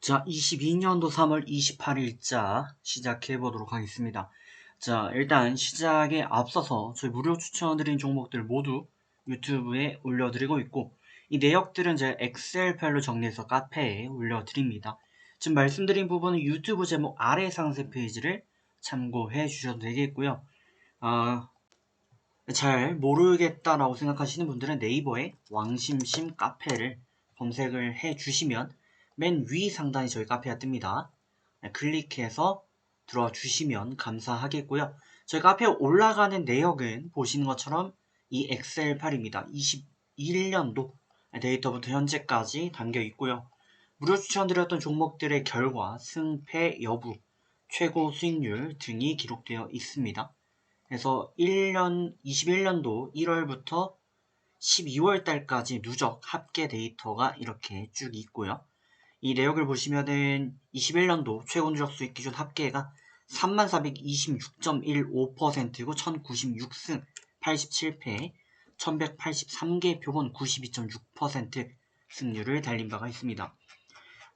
자, 22년도 3월 28일자 시작해 보도록 하겠습니다. 자, 일단 시작에 앞서서 저희 무료 추천드린 종목들 모두 유튜브에 올려드리고 있고 이 내역들은 제 엑셀 파일로 정리해서 카페에 올려드립니다. 지금 말씀드린 부분은 유튜브 제목 아래 상세 페이지를 참고해 주셔도 되겠고요. 어, 잘 모르겠다라고 생각하시는 분들은 네이버에 왕심심 카페를 검색을 해 주시면 맨 위 상단에 저희 카페가 뜹니다. 네, 클릭해서 들어와 주시면 감사하겠고요. 저희 카페에 올라가는 내역은 보시는 것처럼 이 엑셀 파일입니다. 21년도 데이터부터 현재까지 담겨 있고요. 무료 추천드렸던 종목들의 결과, 승패 여부, 최고 수익률 등이 기록되어 있습니다. 그래서 1년, 21년도 1월부터 12월 달까지 누적 합계 데이터가 이렇게 쭉 있고요. 이 내역을 보시면은 21년도 최고 누적 수익 기준 합계가 3426.15%고 1096승 87패 1183개 표본 92.6% 승률을 달린 바가 있습니다.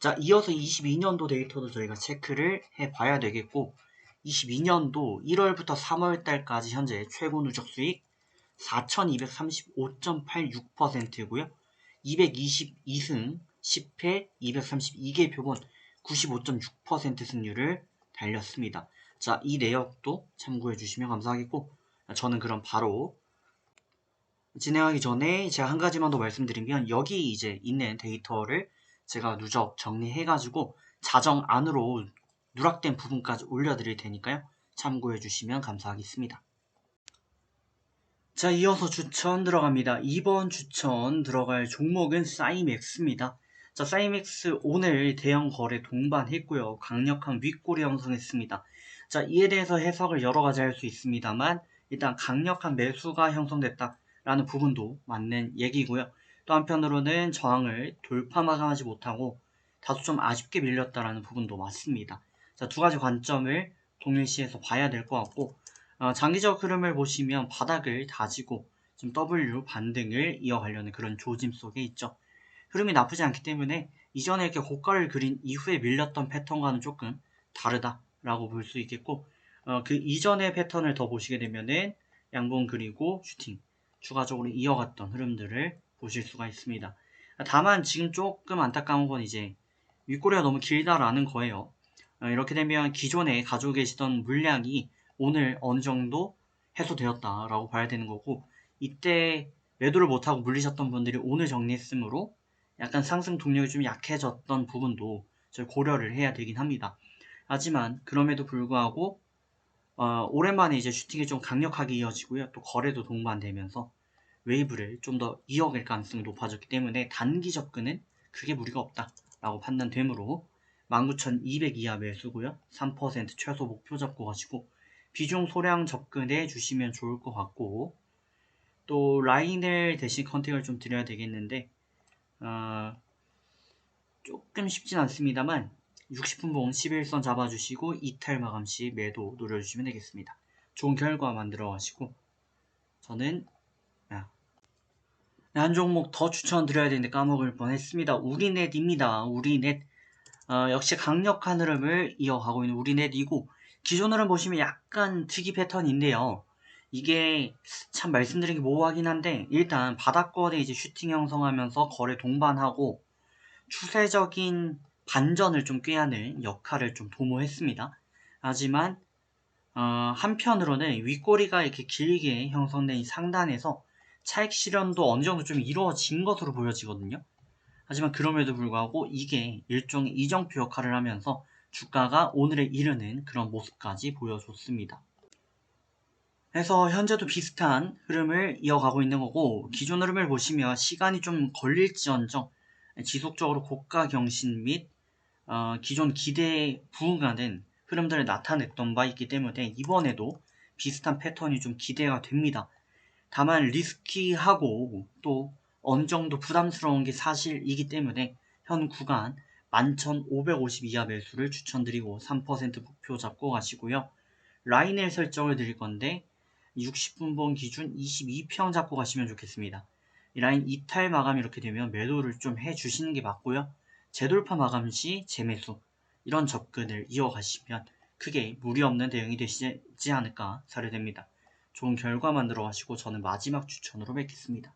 자, 이어서 22년도 데이터도 저희가 체크를 해 봐야 되겠고 22년도 1월부터 3월 달까지 현재 최고 누적 수익 4235.86%고요. 222승 10회 232개 표본 95.6% 승률을 달렸습니다. 자, 이 내역도 참고해 주시면 감사하겠고 저는 그럼 바로 진행하기 전에 제가 한 가지만 더 말씀드리면 여기 이제 있는 데이터를 제가 누적 정리해가지고 자정 안으로 누락된 부분까지 올려드릴 테니까요. 참고해 주시면 감사하겠습니다. 자, 이어서 추천 들어갑니다. 이번 추천 들어갈 종목은 사이맥스입니다. 자, 사이맥스 오늘 대형 거래 동반했고요. 강력한 윗꼬리 형성했습니다. 자, 이에 대해서 해석을 여러 가지 할 수 있습니다만 일단 강력한 매수가 형성됐다라는 부분도 맞는 얘기고요. 또 한편으로는 저항을 돌파 마감하지 못하고 다소 좀 아쉽게 밀렸다라는 부분도 맞습니다. 자, 두 가지 관점을 동일시해서 봐야 될 것 같고 어, 장기적 흐름을 보시면 바닥을 다지고 좀 W 반등을 이어가려는 그런 조짐 속에 있죠. 흐름이 나쁘지 않기 때문에 이전에 이렇게 고가를 그린 이후에 밀렸던 패턴과는 조금 다르다라고 볼 수 있겠고 어, 그 이전의 패턴을 더 보시게 되면은 양봉 그리고 슈팅 추가적으로 이어갔던 흐름들을 보실 수가 있습니다. 다만 지금 조금 안타까운 건 이제 윗꼬리가 너무 길다라는 거예요. 어, 이렇게 되면 기존에 가지고 계시던 물량이 오늘 어느 정도 해소되었다라고 봐야 되는 거고 이때 매도를 못하고 물리셨던 분들이 오늘 정리했으므로 약간 상승 동력이 좀 약해졌던 부분도 저희 고려를 해야 되긴 합니다. 하지만 그럼에도 불구하고 어, 오랜만에 이제 슈팅이 좀 강력하게 이어지고요. 또 거래도 동반되면서 웨이브를 좀 더 이어갈 가능성이 높아졌기 때문에 단기 접근은 크게 무리가 없다라고 판단되므로 19,200 이하 매수고요. 3% 최소 목표 잡고 가시고 비중 소량 접근해 주시면 좋을 것 같고 또 라인을 대신 컨택을 좀 드려야 되겠는데 어, 조금 쉽진 않습니다만 60분봉 11선 잡아주시고 이탈 마감 시 매도 노려주시면 되겠습니다. 좋은 결과 만들어 가시고 저는 아, 한 종목 더 추천드려야 되는데 까먹을 뻔했습니다. 우리넷입니다. 우리넷 어, 역시 강력한 흐름을 이어가고 있는 우리넷이고 기존 흐름 보시면 약간 특이 패턴인데요. 이게 참 말씀드리기 모호하긴 한데 일단 바닥권에 이제 슈팅 형성하면서 거래 동반하고 추세적인 반전을 좀 꾀하는 역할을 좀 도모했습니다. 하지만 어, 한편으로는 윗꼬리가 이렇게 길게 형성된 이 상단에서 차익 실현도 어느 정도 좀 이루어진 것으로 보여지거든요. 하지만 그럼에도 불구하고 이게 일종의 이정표 역할을 하면서 주가가 오늘에 이르는 그런 모습까지 보여줬습니다. 그래서 현재도 비슷한 흐름을 이어가고 있는 거고 기존 흐름을 보시면 시간이 좀 걸릴지언정 지속적으로 고가 경신 및 어, 기존 기대에 부응하는 흐름들을 나타냈던 바 있기 때문에 이번에도 비슷한 패턴이 좀 기대가 됩니다. 다만 리스키하고 또 어느 정도 부담스러운 게 사실이기 때문에 현 구간 11,550 이하 매수를 추천드리고 3% 목표 잡고 가시고요. 라인을 설정을 드릴 건데 60분봉 기준 22평 잡고 가시면 좋겠습니다. 이 라인 이탈 마감 이렇게 되면 매도를 좀 해주시는 게 맞고요. 재돌파 마감 시 재매수 이런 접근을 이어가시면 크게 무리 없는 대응이 되시지 않을까 사료됩니다. 좋은 결과 만들어 가시고 저는 마지막 추천으로 뵙겠습니다.